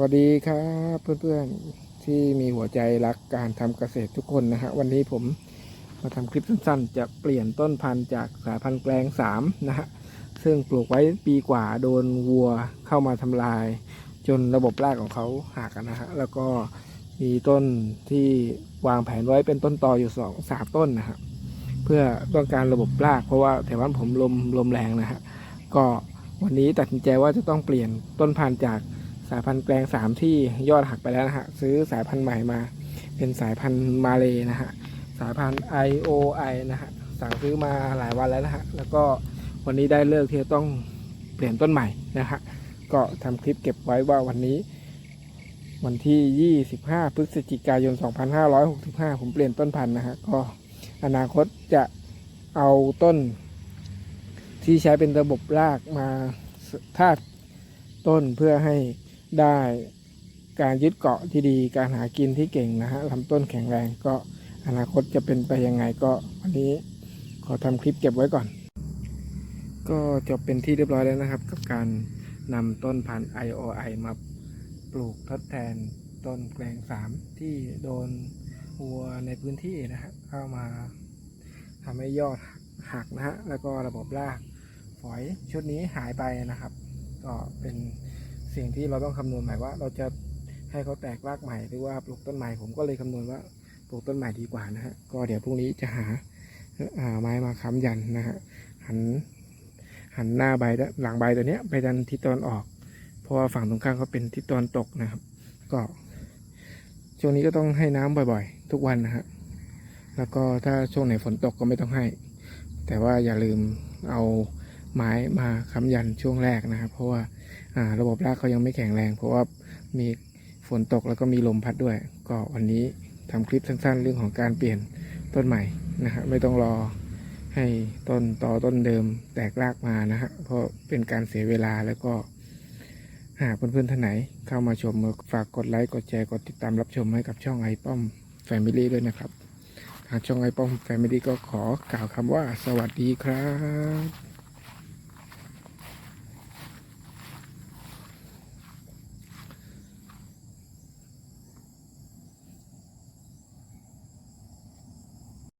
สวัสดีครับเพื่อนๆที่มีหัวใจรักการทำเกษตรทุกคนนะฮะวันนี้ผมมาทำคลิปสั้นๆ จะเปลี่ยนต้นพันธุ์จากสายพันธุ์แกลงสามนะฮะซึ่งปลูกไว้ปีกว่าโดนวัวเข้ามาทำลาย จนระบบรากของเขาหักนะฮะแล้วก็มีต้นที่วางแผนไว้เป็นต้นตออยู่สองสามต้นนะฮะเพื่อต้องการระบบราก เพราะว่าแถวบ้านผมลมลมแรงนะฮะก็วันนี้ตัดสินใจว่าจะต้องเปลี่ยนต้นพันธุ์จาก สายพันธุ์แกลงสามที่ยอดหักไปแล้วนะฮะซื้อสายพันธุ์ใหม่มาเป็นสายพันธุ์มาเลยนะฮะสายพันธุ์ IOI นะฮะสั่งซื้อมาหลายวันแล้วนะฮะแล้วก็วันนี้ได้เลิกที่จะต้องเปลี่ยนต้นใหม่นะฮะก็ทำคลิปเก็บไว้ว่าวันนี้ วันที่ 25 พฤศจิกายน 2565 ผมเปลี่ยนต้นพันธุ์นะฮะก็อนาคตจะเอาต้น ที่ใช้เป็นระบบรากมาธาตุต้นเพื่อให้ ได้การยึดเกาะที่ดีการหากินที่เก่งนะฮะลำต้นแข็งแรงก็อนาคตจะเป็นไปยังไงก็วันนี้ขอทำคลิปเก็บไว้ก่อน ก็จบเป็นที่เรียบร้อยแล้วนะครับ กับการนำต้นพันธุ์ IOI มาปลูกทดแทนต้นแกลงสามที่โดนวัวในพื้นที่นะฮะเข้ามาทำให้ยอดหักนะฮะแล้วก็ระบบรากฝอยชุดนี้หายไปนะครับ ก็เป็น สิ่งที่เราต้องคำนวณหม่ว่า เราจะให้เขาแตกรากใหม่หรือว่าปลูกต้นใหม่ผมก็เลยคำนวณว่าปลูกต้นใหม่ดีกว่านะฮะก็เดี๋ยวพรุ่งนี้จะหาไม้มาค้ำยันนะฮะหันหันหน้าใบหลังใบตัวเนี้ยไปดันทิศตะวันออก เพราะว่าฝั่งตรงข้ามเขาเป็นทิศตะวันตกนะครับ ก็ช่วงนี้ก็ต้องให้น้ำบ่อยๆ ทุกวันนะฮะแล้วก็ถ้าช่วงไหนฝนตกก็ไม่ต้องให้ แต่ว่าอย่าลืมเอาไม้มาค้ำยันช่วงแรกนะครับ เพราะว่า ระบบรากเขายังไม่แข็งแรง เพราะว่ามีฝนตกแล้วก็มีลมพัดด้วย ก็วันนี้ทำคลิปสั้นๆ เรื่องของการเปลี่ยนต้นใหม่นะฮะไม่ต้องรอให้ต้นต่อต้นเดิมแตกรากมานะฮะเพราะเป็นการเสียเวลาแล้วก็หากเพื่อนๆท่านไหนเข้ามาชมฝากกดไลค์กดแชร์กดติดตามรับชมให้กับช่องไอป้อมแฟมิลี่ด้วยนะครับทางช่องไอป้อมแฟมิลี่ก็ขอกล่าวคำว่าสวัสดีครับ